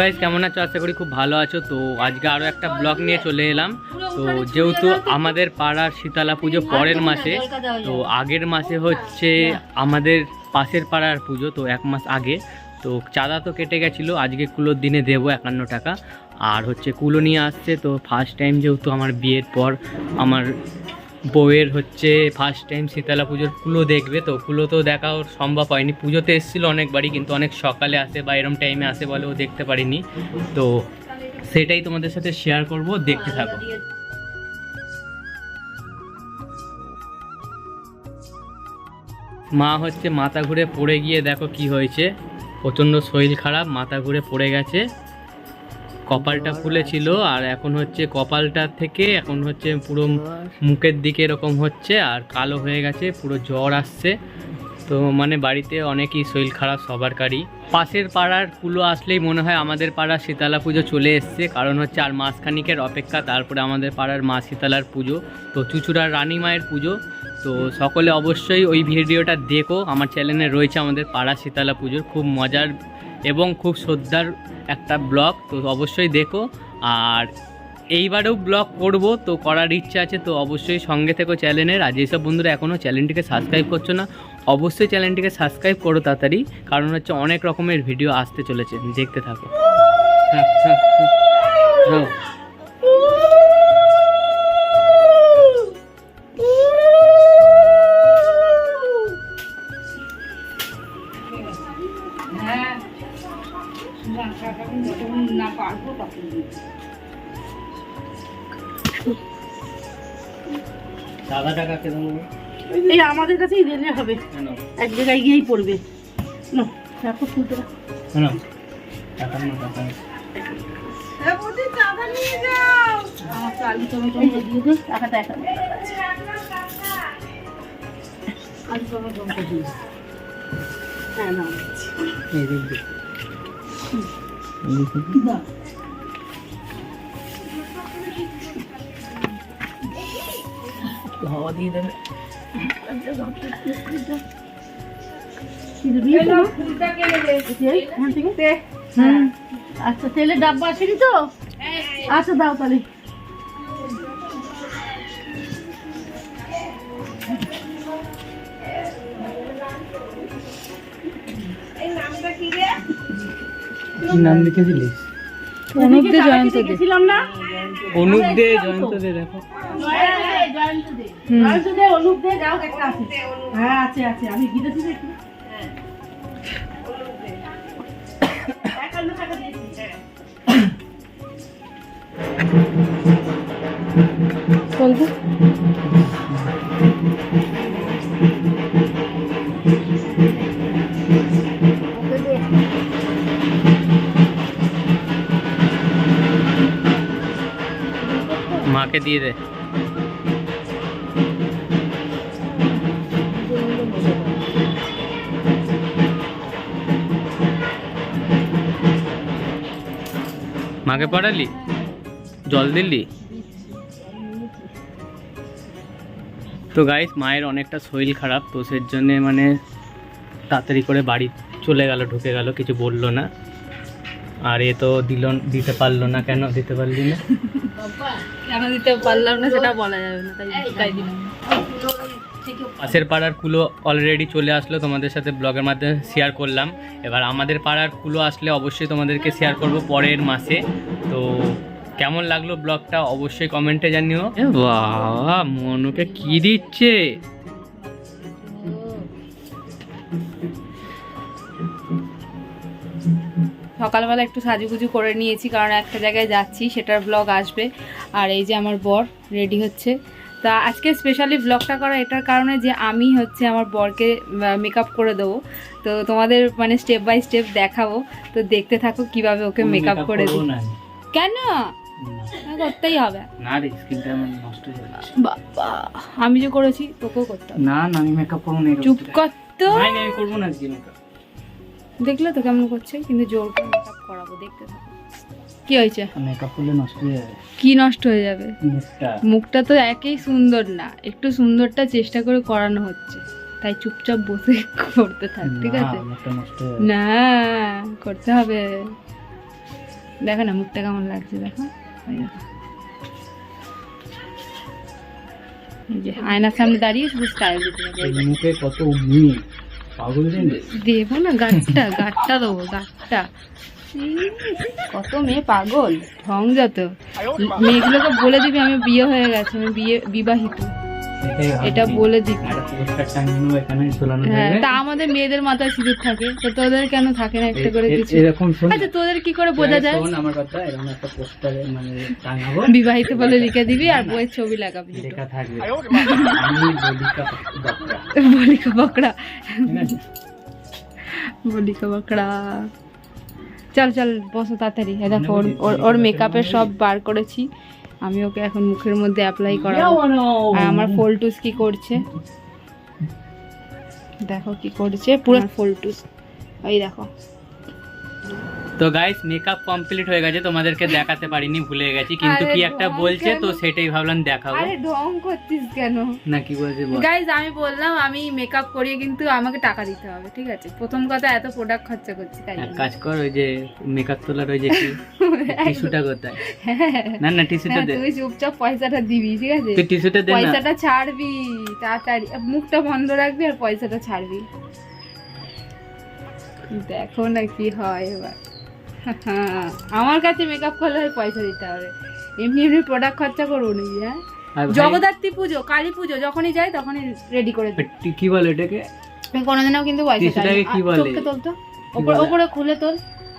Guys কেমন আছো? আশা করি খুব ভালো আছো। তো আজকে আরও একটা ব্লগ নিয়ে চলে এলাম। তো যেহেতু আমাদের পাড়ার শীতলা পুজো পরের মাসে, তো আগের মাসে হচ্ছে আমাদের পাশের পাড়ার পুজো, তো এক মাস আগে। তো চাঁদা তো কেটে গেছিল, আজকে কুলোর দিনে দেবো একান্ন টাকা। আর হচ্ছে কুলো নিয়ে আসছে, তো ফার্স্ট টাইম যেহেতু আমার বিয়ের পর আমার বউয়ের হচ্ছে ফার্স্ট টাইম শীতলা পুজোর কুলো দেখবে তো কুলো তো দেখা ওর সম্ভব হয়নি। পুজোতে এসেছিল অনেকবারই কিন্তু অনেক সকালে আসে বা এরম টাইমে আসে বলে ও দেখতে পারিনি। তো সেটাই তোমাদের সাথে শেয়ার করব, দেখতে থাকো। মা হচ্ছে মাথা ঘুরে পড়ে গিয়ে দেখো কি হয়েছে। প্রচণ্ড শরীর খারাপ, মাথা ঘুরে পড়ে গেছে। কপালটা ফুলেছিল আর এখন হচ্ছে কপালটা থেকে এখন হচ্ছে পুরো মুখের দিকে এরকম হচ্ছে আর কালো হয়ে গেছে, পুরো জ্বর আসছে। তো মানে বাড়িতে অনেকই শরীর খারাপ সবারকারই পাশের পাড়ার কুলো আসলেই মনে হয় আমাদের পাড়ার শীতলা পুজো চলে এসছে, কারণ হচ্ছে আর মাসখানিকের অপেক্ষা, তারপরে আমাদের পাড়ার মা শীতলার পুজো, তো চুচুড়ার রানী মায়ের পুজো। তো সকলে অবশ্যই ওই ভিডিওটা দেখো, আমার চ্যানেলে রয়েছে আমাদের পাড়া শীতলা পুজোর, খুব মজার এবং খুব শ্রদ্ধার একটা ব্লগ, তো অবশ্যই দেখো। আর এইবারেও ব্লগ করব, তো করার ইচ্ছা আছে, তো অবশ্যই সঙ্গে থেকো চ্যানেলের আর যেসব বন্ধুরা এখনও চ্যানেলটিকে সাবস্ক্রাইব করছ না, অবশ্যই চ্যানেলটিকে সাবস্ক্রাইব করো তাড়াতাড়ি, কারণ হচ্ছে অনেক রকমের ভিডিও আসতে চলেছে। দেখতে থাকো। দেবো এই আমাদের কাছেই দিলে হবে। এক জায়গায় গিয়েই পড়বে। না রাখো ফুলটা। কেন? টাকা না টাকা আমার তো আলু টমেটো দিয়ে দে টাকাটা এখন আলু টমেটো দিয়ে হ্যাঁ না হাওয়া দিয়ে দেবে। আচ্ছা তেলের ডাব্বা আসেনি তো আচ্ছা দাও তাহলে কি নাম লিখেছিলিস অনুপ দে জয়ন্ত গেছিলাম না? অনুপ দে জয়ন্ত দে দেখো। জয়ন্ত দে জয়ন্ত দে অনুপ দে যাও একটা আছে। হ্যাঁ আছে আছে আমি গিয়েছি দেখি। একান্ন টাকা দিয়েছি। কোনটা দিয়ে দে। মাকে পড়ালি? জল দিলি? তো গাইস মায়ের অনেকটা শরীর খারাপ, তো সের জন্যে মানে তাড়াতাড়ি করে বাড়ি চলে গেল, ঢুকে গেল, কিছু বলল না। আর এ তো দিল দিতে পারল না কেন? দিতে পারলি না? কেন দিতে পারলাম না সেটা বলা যাবে না তাই দিলাম। পাশের পাড়ার কুলো অলরেডি চলে আসলো তোমাদের সাথে ব্লগের মাধ্যমে শেয়ার করলাম। এবার আমাদের পাড়ার কুলো আসলে অবশ্যই তোমাদেরকে শেয়ার করব পরের মাসে। তো কেমন লাগল ব্লগটা? অবশ্যই কমেন্টে জানিও। বাবা মনুকে কি দিচ্ছে? সকালবেলা একটু সাজুগুজু করে নিয়েছি কারণ একটা জায়গায় যাচ্ছি সেটার ব্লগ আসবে। আর এই যে আমার বর রেডি হচ্ছে। তা আজকে স্পেশালি ব্লগটা করা এটার কারণে যে আমি হচ্ছে আমার বরকে মেকআপ করে দেবো। তো তোমাদের মানে স্টেপ বাই স্টেপ দেখাবো। তো দেখতে থাকো কীভাবে ওকে মেকআপ করে দেবো কেন? করতেই হবে। না রে স্কিনটা আমার নষ্ট হয়ে যাচ্ছে। বাবা আমি যে করেছি তোকেও করতে না না আমি মেকআপ করব না চুপ কর তো। না আমি করব না আজকে মেকআপ দেখলে তো কেমন করছে? কিন্তু জোর করে মেকআপ করাবো দেখতে থাকো। কি হয়েছে? মেকআপ করলে নষ্ট হয়ে যাবে। কি নষ্ট হয়ে যাবে? মুখটা। মুখটা তো একেই সুন্দর না একটু সুন্দরটা চেষ্টা করে করানো হচ্ছে। তাই চুপচাপ বসে করতে থাক ঠিক আছে? না করতে হবে। দেখো না মুখটা কেমন লাগছে দেখো। আয়নার সামনে দাঁড়িয়ে শুধু স্টাইল দিতে হবে মুখে কত দেবো না গাঠটা গাঠটা দেবো গাঠটা কত মেয়ে পাগল, ঢং যত। মেয়েগুলোকে বলে দিবি আমি বিয়ে হয়ে গেছে, আমি বিয়ে বিবাহিত। এটা বলে ঝোলানো হ্যাঁ তা আমাদের মেয়েদের মাথায় সিঁদুর থাকে তো তোদের কেন থাকে না একটা করে কিছু? এরকম আচ্ছা তোদের কি করে বোঝা যায়? আমার কথা এরকম একটা পোস্টারে মানে টাঙাবো। বিবাহিত বলে লিখে দিবি আর বইয়ের ছবি লাগাবি। লেখা থাকবে। আমি বলিকা বকরা। বলিকা বকড়া বলিকা বকড়া চল চল বসো তাড়াতাড়ি। দেখো ওর- ওর ওর মেকআপের সব বার করেছি। আমি ওকে এখন মুখের মধ্যে অ্যাপ্লাই করাবো। আর আমার ফোলটুস কি করছে? দেখো কি করছে পুরো ফোলটুস। ওই দেখো। তো গাইস মেকআপ কমপ্লিট হয়ে গেছে তোমাদেরকে দেখাতে পারিনি ভুলে গেছি। কিন্তু কি একটা বলছে তো সেটাই ভাবলাম দেখাবো। আরে ঢং করছিস কেন? না কি বলছে বল। গাইজ আমি বললাম আমি মেকআপ করিয়ে কিন্তু আমাকে টাকা দিতে হবে ঠিক আছে? প্রথম কথা এত প্রোডাক্ট খরচা করছি তাই কাজ কর ওই যে মেকআপ তোলার ওই যে টিস্যুটা কোথায়? না না টিস্যুটা দে। তুই চুপচাপ পয়সাটা দিবি ঠিক আছে? তুই টিস্যুটা দে পয়সাটা ছাড়বি তাড়াতাড়ি। মুখটা বন্ধ রাখবি আর পয়সাটা ছাড়বি। দেখো না কি হয় এবার। আমার কাছে মেকআপ করলে হয় পয়সা দিতে হবে। এমনি এমনি প্রোডাক্ট খরচা করব নাকি হ্যাঁ? জগদ্ধাত্রী পুজো কালী পুজো যখনই যাই তখনই রেডি করে দিই। কি বলে এটাকে? কোনোদিনও কিন্তু পয়সা বলে? তোল তো। ওপরে ওপরে খুলে তোল।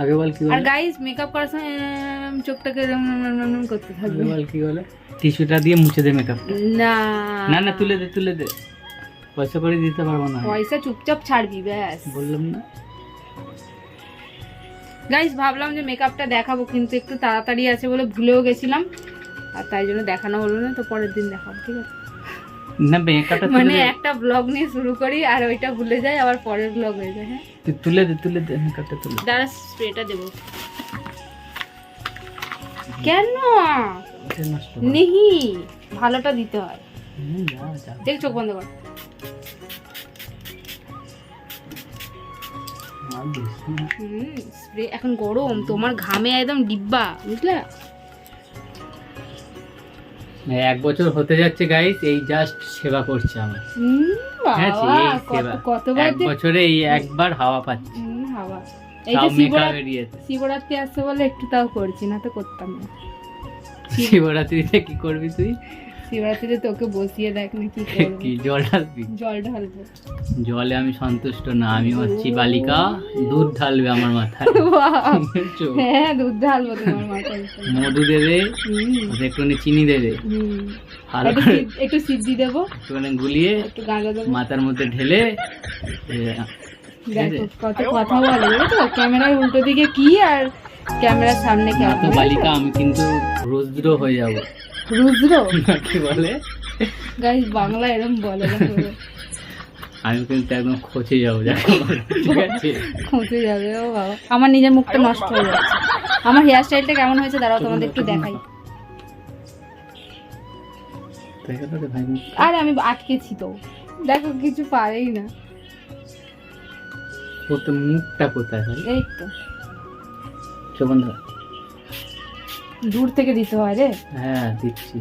আগে বল কি আর গাইস মেকআপ করার সময় চোখটাকে করতে থাকবে। বল কি বলে? টিস্যুটা দিয়ে মুছে দে মেকআপ না। না না তুলে দে তুলে দে। পয়সা করে দিতে পারব না। পয়সা চুপচাপ ছাড়বি ব্যাস। বললাম না। গাইস ভাবলাম যে মেকআপটা দেখাবো কিন্তু একটু তাড়াতাড়ি আছে বলে ভুলেও গেছিলাম। আর তাই জন্য দেখানো হলো না তো পরের দিন দেখাবো ঠিক আছে? না মেকআপটা মানে একটা ব্লগ নিয়ে শুরু করি আর ওইটা ভুলে যাই আবার পরের ব্লগ হয়ে যায় হ্যাঁ? তুই তুলে দে তুলে দে মেকআপটা তুলে দাঁড়া স্প্রেটা দেবো। কেন? ওটা নষ্ট কর। নেহি ভালোটা দিতে হয়। দেখ চোখ বন্ধ কর। এখন গরম তোমার ঘামে একদম ডিব্বা বুঝলে? এক বছর হতে যাচ্ছে গাইস এই জাস্ট সেবা করছে আমার। হ্যাঁ এক বছরে এই একবার হাওয়া পাচ্ছি। শিবরাত্রি আসছে বলে একটু তাও করছি না তো করতাম না। শিবরাত্রিতে কি করবি তুই? শিবরাত্রিতে তোকে বসিয়ে দেখ না কি কি জল ঢালবি? জল ঢালবো। জলে আমি সন্তুষ্ট না আমি হচ্ছি বালিকা দুধ ঢালবে আমার মাথায়। হ্যাঁ দুধ ঢালবো তোমার মাথায়। মধু দেবে একটুখানি চিনি দেবে। একটু সিদ্ধ- দেবো। একটুখানি গুলিয়ে মাথার মধ্যে ঢেলে কত কথা বলে বুঝেছ ক্যামেরার উল্টো দিকে কি আর ক্যামেরার সামনে তো বালিকা আমি কিন্তু রুদ্র হয়ে যাব। রুদ্র। কি বলে? গাইস বাংলা এরম বলে না আমি কিন্তু একদম খচে যাব ঠিক আছে। খুঁজে যাবে ও বাবা। আমার নিজের মুখটা নষ্ট হয়ে যাচ্ছে। আমার হেয়ার স্টাইলটা কেমন হয়েছে দাঁড়াও তোমাদের একটু দেখাই। আরে আমি আটকেছি তো। দেখো কিছু পারেই না। ও তো মুখটা কোথায় এই তো। চোখ। দূর থেকে দিতে হয় রে। হ্যাঁ দিচ্ছি।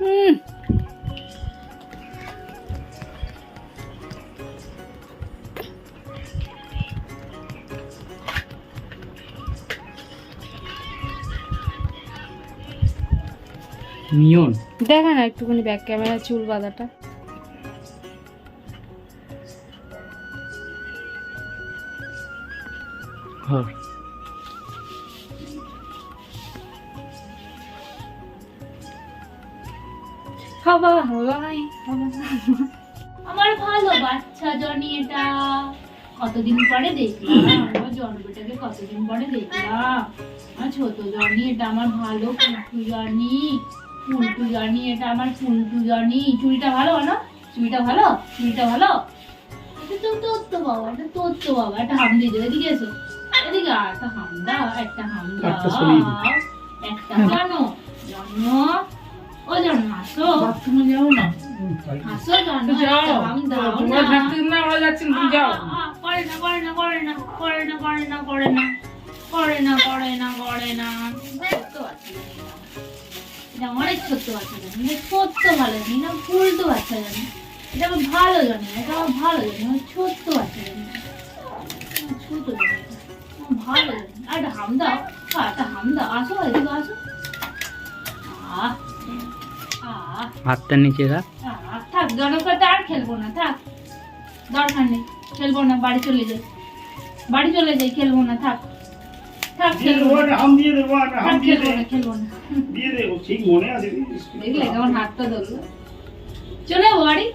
হুম। দেখা না একটুখানি ব্যাক ক্যামেরা চুল বাঁধাটা। আমার ভালো বাচ্চা জনি এটা কতদিন পরে দেখলাম? আমার জন্মটাকে কতদিন পরে দেখলাম? আমার ছোট জনি এটা আমার ভালো ফুলটু জনি ফুলটু জনি এটা আমার ফুলটু জনি চুড়িটা ভালো না চুড়িটা ভালো? চুড়িটা ভালো? এটা তো তোর তো বাবা এটা তোর তো বাবা। একটা হাম দিয়ে দে এদিকে এসো। এদিকে একটা হাম দাও একটা হাম দাও একটা সরিয়ে একটা জানো জানো ও জানো হাসো। বাথরুমে যাও না। হাসো জানো যাও। একটা হাম দাও তোমরা থাকতে না ওরা যাচ্ছেন তুমি যাও। আ, আ, পরে করে না করে না করে না করে না করে না করে না করে না করে না করে না। ছোট্ট বাচ্চা জানি এটা অনেক ছোট্ট বাচ্চা জানি এটা ছোট্ট ভালো জানি না উল্টো বাচ্চা জানি। এটা আমার ভালো জানি না এটা আমার ভালো জানি আমার ছোট্ট বাচ্চা জানি। ছোট জানি ভালো জানি। আর একটা হাম দাও আর একটা হাম দাও আসো এদিকে আসো। আহ হাতটা নিচে রাখ। থাক করতে আর খেলব না থাক। দরকার নেই খেলব না বাড়ি চলে যাই। বাড়ি চলে যাই খেলব না থাক। থাক খেলব না। খেলব না খেলব না। মনে দেখলে কেমন হাতটা ধরলো। চলে বাড়ি।